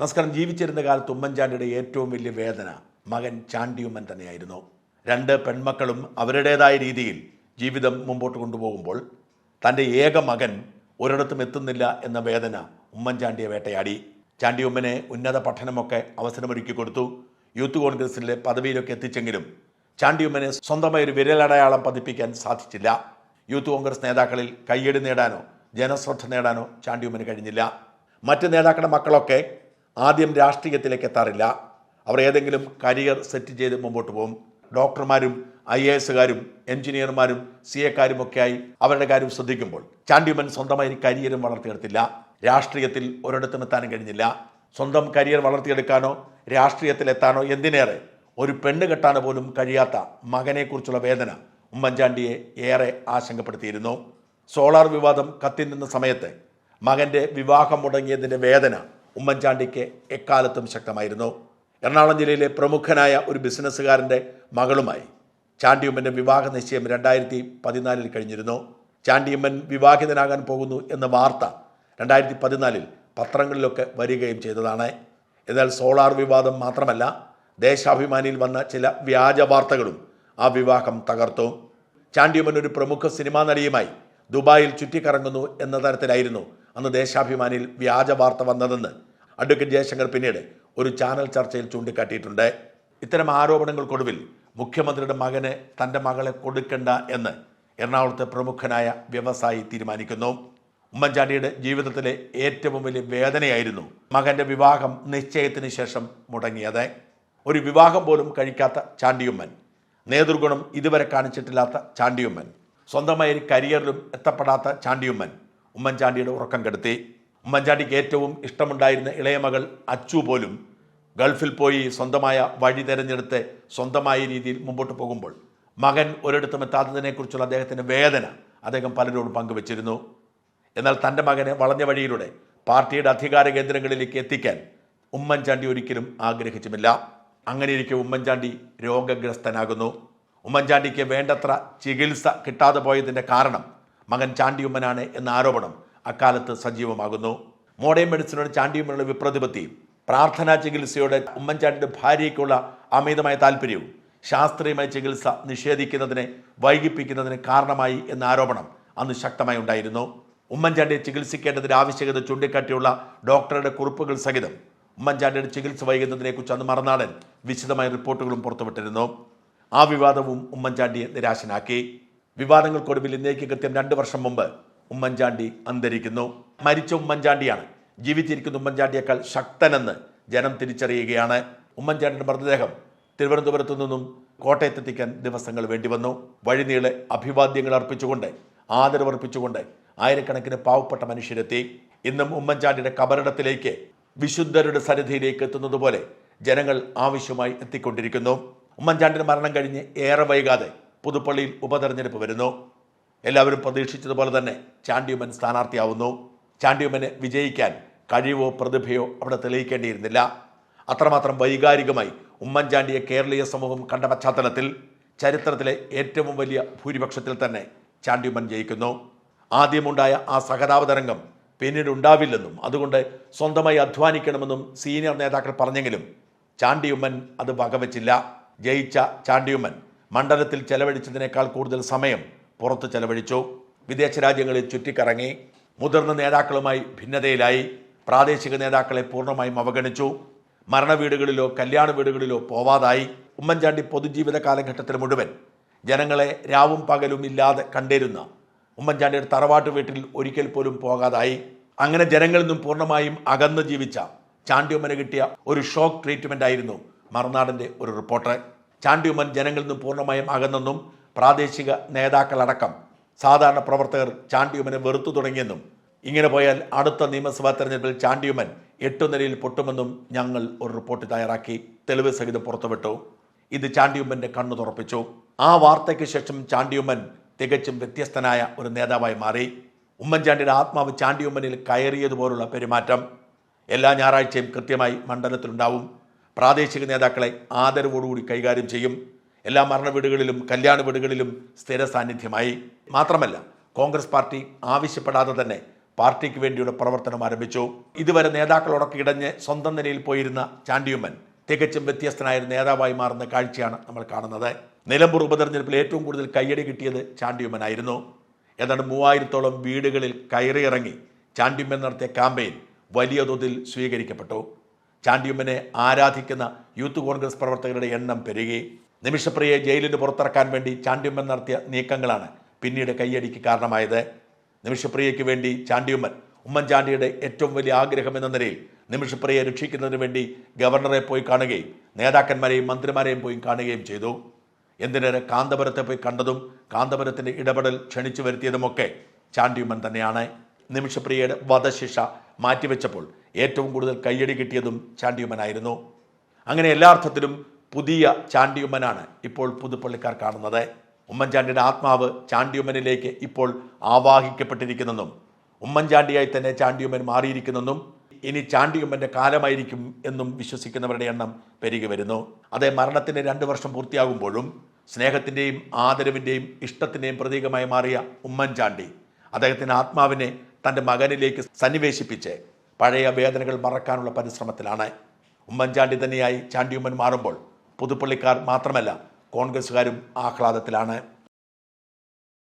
നമസ്കാരം. ജീവിച്ചിരുന്ന കാലത്ത് ഉമ്മൻചാണ്ടിയുടെ ഏറ്റവും വലിയ വേദന മകൻ ചാണ്ടിയുമ്മൻ തന്നെയായിരുന്നു. രണ്ട് പെൺമക്കളും അവരുടേതായ രീതിയിൽ ജീവിതം മുമ്പോട്ട് കൊണ്ടുപോകുമ്പോൾ തന്റെ ഏക മകൻ ഒരിടത്തും എത്തുന്നില്ല എന്ന വേദന ഉമ്മൻചാണ്ടിയെ വേട്ടയാടി. ചാണ്ടിയുമ്മനെ ഉന്നത പഠനമൊക്കെ അവസരമൊരുക്കി കൊടുത്തു. യൂത്ത് കോൺഗ്രസിലെ പദവിയിലൊക്കെ എത്തിച്ചെങ്കിലും ചാണ്ടിയുമ്മനെ സ്വന്തമായി ഒരു വിരലടയാളം പതിപ്പിക്കാൻ സാധിച്ചില്ല. യൂത്ത് കോൺഗ്രസ് നേതാക്കളിൽ കയ്യടി നേടാനോ ജനശ്രദ്ധ നേടാനോ ചാണ്ടിയുമ്മന് കഴിഞ്ഞില്ല. മറ്റ് നേതാക്കളുടെ മക്കളൊക്കെ ആദ്യം രാഷ്ട്രീയത്തിലേക്ക് എത്താറില്ല. അവർ ഏതെങ്കിലും കരിയർ സെറ്റ് ചെയ്ത് മുമ്പോട്ട് പോകും. ഡോക്ടർമാരും ഐ എ എസുകാരും എഞ്ചിനീയർമാരും സി എക്കാരും ഒക്കെയായി അവരുടെ കാര്യം ശ്രദ്ധിക്കുമ്പോൾ ചാണ്ടിമൻ സ്വന്തമായി കരിയറും വളർത്തിയെടുത്തില്ല. രാഷ്ട്രീയത്തിൽ ഒരിടത്തും എത്താനും കഴിഞ്ഞില്ല. സ്വന്തം കരിയർ വളർത്തിയെടുക്കാനോ രാഷ്ട്രീയത്തിലെത്താനോ എന്തിനേറെ ഒരു പെണ്ണ് കെട്ടാനോ പോലും കഴിയാത്ത മകനെക്കുറിച്ചുള്ള വേദന ഉമ്മൻചാണ്ടിയെ ഏറെ ആശങ്കപ്പെടുത്തിയിരുന്നു. സോളാർ വിവാദം കത്തി നിന്ന സമയത്ത് മകന്റെ വിവാഹം മുടങ്ങിയതിന്റെ വേദന ഉമ്മൻചാണ്ടിക്ക് എക്കാലത്തും ശക്തമായിരുന്നു. എറണാകുളം ജില്ലയിലെ പ്രമുഖനായ ഒരു ബിസിനസ്സുകാരന്റെ മകളുമായി ചാണ്ടിയമ്മന്റെ വിവാഹ നിശ്ചയം രണ്ടായിരത്തി പതിനാലിൽ കഴിഞ്ഞിരുന്നു. ചാണ്ടിയമ്മൻ വിവാഹിതനാകാൻ പോകുന്നു എന്ന വാർത്ത രണ്ടായിരത്തി പതിനാലിൽ പത്രങ്ങളിലൊക്കെ വരികയും ചെയ്തതാണ്. എന്നാൽ സോളാർ വിവാദം മാത്രമല്ല ദേശാഭിമാനിയിൽ വന്ന ചില വ്യാജ വാർത്തകളും ആ വിവാഹം തകർത്തു. ചാണ്ടിയമ്മൻ ഒരു പ്രമുഖ സിനിമാ നടിയുമായി ദുബായിൽ ചുറ്റിക്കറങ്ങുന്നു എന്ന തരത്തിലായിരുന്നു അന്ന് ദേശാഭിമാനിയിൽ വ്യാജ വാർത്ത വന്നതെന്ന് അഡ്വക്കേറ്റ് ജയശങ്കർ പിന്നീട് ഒരു ചാനൽ ചർച്ചയിൽ ചൂണ്ടിക്കാട്ടിയിട്ടുണ്ട്. ഇത്തരം ആരോപണങ്ങൾക്കൊടുവിൽ മുഖ്യമന്ത്രിയുടെ മകന് തന്റെ മകളെ കൊടുക്കണ്ട എന്ന് എറണാകുളത്തെ പ്രമുഖനായ വ്യവസായി തീരുമാനിക്കുന്നു. ഉമ്മൻചാണ്ടിയുടെ ജീവിതത്തിലെ ഏറ്റവും വലിയ വേദനയായിരുന്നു മകന്റെ വിവാഹം നിശ്ചയത്തിന് ശേഷം മുടങ്ങിയത്. ഒരു വിവാഹം പോലും കഴിക്കാത്ത ചാണ്ടിയുമ്മൻ നേതൃഗുണം ഇതുവരെ കാണിച്ചിട്ടില്ലാത്ത ചാണ്ടിയുമ്മൻ സ്വന്തമായ ഒരു കരിയറിലും എത്തപ്പെടാത്ത ചാണ്ടിയുമ്മൻ ഉമ്മൻചാണ്ടിയുടെ ഉറക്കം കെടുത്തി. ഉമ്മൻചാണ്ടിക്ക് ഏറ്റവും ഇഷ്ടമുണ്ടായിരുന്ന ഇളയ മകൾ അച്ചു പോലും ഗൾഫിൽ പോയി സ്വന്തമായ വഴി തിരഞ്ഞെടുത്ത് സ്വന്തമായ രീതിയിൽ മുമ്പോട്ട് പോകുമ്പോൾ മകൻ ഒരിടത്തും എത്താത്തതിനെക്കുറിച്ചുള്ള അദ്ദേഹത്തിന്റെ വേദന അദ്ദേഹം പലരോടും പങ്കുവച്ചിരുന്നു. എന്നാൽ തന്റെ മകനെ വളഞ്ഞ വഴിയിലൂടെ പാർട്ടിയുടെ അധികാര കേന്ദ്രങ്ങളിലേക്ക് എത്തിക്കാൻ ഉമ്മൻചാണ്ടി ഒരിക്കലും ആഗ്രഹിച്ചുമില്ല അങ്ങനെയിരിക്കെ ഉമ്മൻചാണ്ടി രോഗഗ്രസ്തനാകുന്നു. ഉമ്മൻചാണ്ടിക്ക് വേണ്ടത്ര ചികിത്സ കിട്ടാതെ പോയതിന്റെ കാരണം മകൻ ചാണ്ടിയുമ്മനാണ് എന്ന ആരോപണം അക്കാലത്ത് സജീവമാകുന്നു. മോഡേൺ മെഡിസിനോട് ചാണ്ടിയുമ്മനുള്ള വിപ്രതിപത്തി പ്രാർത്ഥനാ ചികിത്സയോടെ ഉമ്മൻചാണ്ടിയുടെ ഭാര്യയ്ക്കുള്ള അമിതമായ താല്പര്യവും ശാസ്ത്രീയമായ ചികിത്സ നിഷേധിക്കുന്നതിനെ വൈകിപ്പിക്കുന്നതിന് കാരണമായി എന്ന ആരോപണം അന്ന് ശക്തമായി ഉണ്ടായിരുന്നു. ഉമ്മൻചാണ്ടിയെ ചികിത്സിക്കേണ്ടതിന്റെ ആവശ്യകത ചൂണ്ടിക്കാട്ടിയുള്ള ഡോക്ടറുടെ കുറിപ്പുകൾ സഹിതം ഉമ്മൻചാണ്ടിയുടെ ചികിത്സ വൈകുന്നതിനെക്കുറിച്ച് അന്ന് മറുനാടൻ വിശദമായ റിപ്പോർട്ടുകളും പുറത്തുവിട്ടിരുന്നു. ആ വിവാദവും ഉമ്മൻചാണ്ടിയെ നിരാശനാക്കി. വിവാദങ്ങൾക്കൊടുവിൽ ഇന്നേക്ക് കൃത്യം രണ്ട് വർഷം മുമ്പ് ഉമ്മൻചാണ്ടി അന്തരിക്കുന്നു. മരിച്ച ഉമ്മൻചാണ്ടിയാണ്. ജീവിച്ചിരിക്കുന്ന ഉമ്മൻചാണ്ടിയേക്കാൾ ശക്തനെന്ന് ജനം തിരിച്ചറിയുകയാണ്. ഉമ്മൻചാണ്ടിയുടെ മൃതദേഹം തിരുവനന്തപുരത്തു നിന്നും കോട്ടയത്തെത്തിക്കാൻ ദിവസങ്ങൾ വേണ്ടി വന്നു വഴിനീളെ അഭിവാദ്യങ്ങൾ അർപ്പിച്ചുകൊണ്ട് ആദരവർപ്പിച്ചുകൊണ്ട് ആയിരക്കണക്കിന് പാവപ്പെട്ട മനുഷ്യരെത്തി. ഇന്നും ഉമ്മൻചാണ്ടിയുടെ കബറിടത്തിലേക്ക് വിശുദ്ധരുടെ സന്നിധിയിലേക്ക് എത്തുന്നത് പോലെ ജനങ്ങൾ ആവശ്യമായി എത്തിക്കൊണ്ടിരിക്കുന്നു. ഉമ്മൻചാണ്ടിയുടെ മരണം കഴിഞ്ഞ് ഏറെ വൈകാതെ പുതുപ്പള്ളിയിൽ ഉപതെരഞ്ഞെടുപ്പ് വരുന്നു. എല്ലാവരും പ്രതീക്ഷിച്ചതുപോലെ തന്നെ ചാണ്ടിയുമ്മൻ സ്ഥാനാർത്ഥിയാവുന്നു. ചാണ്ടിയുമ്മന് വിജയിക്കാൻ കഴിവോ പ്രതിഭയോ അവിടെ തെളിയിക്കേണ്ടിയിരുന്നില്ല. അത്രമാത്രം വൈകാരികമായി ഉമ്മൻചാണ്ടിയെ കേരളീയ സമൂഹം കണ്ട പശ്ചാത്തലത്തിൽ ചരിത്രത്തിലെ ഏറ്റവും വലിയ ഭൂരിപക്ഷത്തിൽ തന്നെ ചാണ്ടിയുമ്മൻ ജയിക്കുന്നു. ആദ്യമുണ്ടായ ആ സഹതാപതരംഗം പിന്നീട് ഉണ്ടാവില്ലെന്നും അതുകൊണ്ട് സ്വന്തമായി അധ്വാനിക്കണമെന്നും സീനിയർ നേതാക്കൾ പറഞ്ഞെങ്കിലും ചാണ്ടിയുമ്മൻ അത് വകവച്ചില്ല. ജയിച്ച ചാണ്ടിയുമ്മൻ മണ്ഡലത്തിൽ ചെലവഴിച്ചതിനേക്കാൾ കൂടുതൽ സമയം പുറത്ത് ചെലവഴിച്ചു. വിദേശ രാജ്യങ്ങളിൽ ചുറ്റിക്കറങ്ങി മുതിർന്ന നേതാക്കളുമായി ഭിന്നതയിലായി പ്രാദേശിക നേതാക്കളെ പൂർണമായും അവഗണിച്ചു. മരണവീടുകളിലോ കല്യാണ വീടുകളിലോ പോവാതായി. ഉമ്മൻചാണ്ടി പൊതുജീവിത കാലഘട്ടത്തിൽ മുഴുവൻ ജനങ്ങളെ രാവും പകലും ഇല്ലാതെ കണ്ടിരുന്ന ഉമ്മൻചാണ്ടിയുടെ തറവാട്ട് വീട്ടിൽ ഒരിക്കൽ പോലും പോകാതായി. അങ്ങനെ ജനങ്ങളിൽ നിന്നും പൂർണമായും അകന്ന് ജീവിച്ച ചാണ്ടിയമ്മന് കിട്ടിയ ഒരു ഷോക്ക് ട്രീറ്റ്മെന്റ് ആയിരുന്നു മറുനാടിന്റെ ഒരു റിപ്പോർട്ട്. ചാണ്ടിയുമ്മൻ ജനങ്ങളിൽ നിന്നും പൂർണമായും അകന്നെന്നും പ്രാദേശിക നേതാക്കളടക്കം സാധാരണ പ്രവർത്തകർ ചാണ്ടിയുമനെ വെറുത്തു തുടങ്ങിയെന്നും ഇങ്ങനെ പോയാൽ അടുത്ത നിയമസഭാ തെരഞ്ഞെടുപ്പിൽ ചാണ്ടിയുമൻ എട്ടു നിലയിൽ പൊട്ടുമെന്നും ഞങ്ങൾ ഒരു റിപ്പോർട്ട് തയ്യാറാക്കി. തെളിവ് സഹിതം പുറത്തുവിട്ടു. ഇത് ചാണ്ടിയുമ്മന്റെ കണ്ണു തുറപ്പിച്ചു. ആ വാർത്തയ്ക്ക് ശേഷം ചാണ്ടിയുമ്മൻ തികച്ചും വ്യത്യസ്തനായ ഒരു നേതാവായി മാറി. ഉമ്മൻചാണ്ടിയുടെ ആത്മാവ് ചാണ്ടിയുമ്മനിൽ കയറിയതുപോലുള്ള പെരുമാറ്റം എല്ലാ ഞായറാഴ്ചയും കൃത്യമായി മണ്ഡലത്തിലുണ്ടാവും. പ്രാദേശിക നേതാക്കളെ ആദരവോടുകൂടി കൈകാര്യം ചെയ്യും. എല്ലാ മരണ വീടുകളിലും കല്യാണ വീടുകളിലും സ്ഥിര സാന്നിധ്യമായി. മാത്രമല്ല കോൺഗ്രസ് പാർട്ടി ആവശ്യപ്പെടാതെ തന്നെ പാർട്ടിക്ക് വേണ്ടിയുള്ള പ്രവർത്തനം ആരംഭിച്ചു. ഇതുവരെ നേതാക്കളോടൊക്കെ ഇടഞ്ഞ് സ്വന്തം നിലയിൽ പോയിരുന്ന ചാണ്ടിയുമ്മൻ തികച്ചും വ്യത്യസ്തനായ നേതാവായി മാറുന്ന കാഴ്ചയാണ് നമ്മൾ കാണുന്നത്. നിലമ്പൂർ ഉപതെരഞ്ഞെടുപ്പിൽ ഏറ്റവും കൂടുതൽ കയ്യടി കിട്ടിയത് ചാണ്ടിയുമ്മനായിരുന്നു. ഏതാണ്ട് മൂവായിരത്തോളം വീടുകളിൽ കയറിയിറങ്ങി ചാണ്ടിയുമ്മൻ നടത്തിയ ക്യാമ്പയിൻ വലിയ തോതിൽ സ്വീകരിക്കപ്പെട്ടു. ചാണ്ടിയുമ്മനെ ആരാധിക്കുന്ന യൂത്ത് കോൺഗ്രസ് പ്രവർത്തകരുടെ എണ്ണം പെരുകി. നിമിഷപ്രിയെ ജയിലിന് പുറത്തിറക്കാൻ വേണ്ടി ചാണ്ടിയമ്മൻ നടത്തിയ നീക്കങ്ങളാണ് പിന്നീട് കയ്യടിക്ക് കാരണമായത്. നിമിഷപ്രിയയ്ക്ക് വേണ്ടി ചാണ്ടിയുമ്മൻ ഉമ്മൻചാണ്ടിയുടെ ഏറ്റവും വലിയ ആഗ്രഹം എന്ന നിലയിൽ നിമിഷപ്രിയെ രക്ഷിക്കുന്നതിന് വേണ്ടി ഗവർണറെ പോയി കാണുകയും നേതാക്കന്മാരെയും മന്ത്രിമാരെയും പോയി കാണുകയും ചെയ്തു. എന്തിനേറെ കാന്തപുരത്തെ പോയി കണ്ടതും കാന്തപുരത്തിന്റെ ഇടപെടൽ ക്ഷണിച്ചു വരുത്തിയതുമൊക്കെ ചാണ്ടിയമ്മൻ തന്നെയാണ്. നിമിഷപ്രിയയുടെ വധശിക്ഷ മാറ്റിവെച്ചപ്പോൾ ഏറ്റവും കൂടുതൽ കയ്യടി കിട്ടിയതും ചാണ്ടിയുമ്മനായിരുന്നു. അങ്ങനെ എല്ലാ അർത്ഥത്തിലും പുതിയ ചാണ്ടിയുമ്മനാണ് ഇപ്പോൾ പുതുപ്പള്ളിക്കാർ കാണുന്നത്. ഉമ്മൻചാണ്ടിയുടെ ആത്മാവ് ചാണ്ടിയുമ്മനിലേക്ക് ഇപ്പോൾ ആവാഹിക്കപ്പെട്ടിരിക്കുന്നെന്നും ഉമ്മൻചാണ്ടിയായി തന്നെ ചാണ്ടിയുമ്മൻ മാറിയിരിക്കുന്നെന്നും ഇനി ചാണ്ടിയുമ്മന്റെ കാലമായിരിക്കും എന്നും വിശ്വസിക്കുന്നവരുടെ എണ്ണം പെരുകി വരുന്നു. അതേ മരണത്തിന് രണ്ട് വർഷം പൂർത്തിയാകുമ്പോഴും സ്നേഹത്തിന്റെയും ആദരവിന്റെയും ഇഷ്ടത്തിന്റെയും പ്രതീകമായി മാറിയ ഉമ്മൻചാണ്ടി അദ്ദേഹത്തിന്റെ ആത്മാവിനെ തന്റെ മകനിലേക്ക് സന്നിവേശിപ്പിച്ച് പഴയ വേദനകൾ മറക്കാനുള്ള പരിശ്രമത്തിലാണ്. ഉമ്മൻചാണ്ടി തന്നെയായി ചാണ്ടിയുമ്മൻ മാറുമ്പോൾ പുതുപ്പള്ളിക്കാർ മാത്രമല്ല കോൺഗ്രസ്സുകാരും ആഹ്ലാദത്തിലാണ്.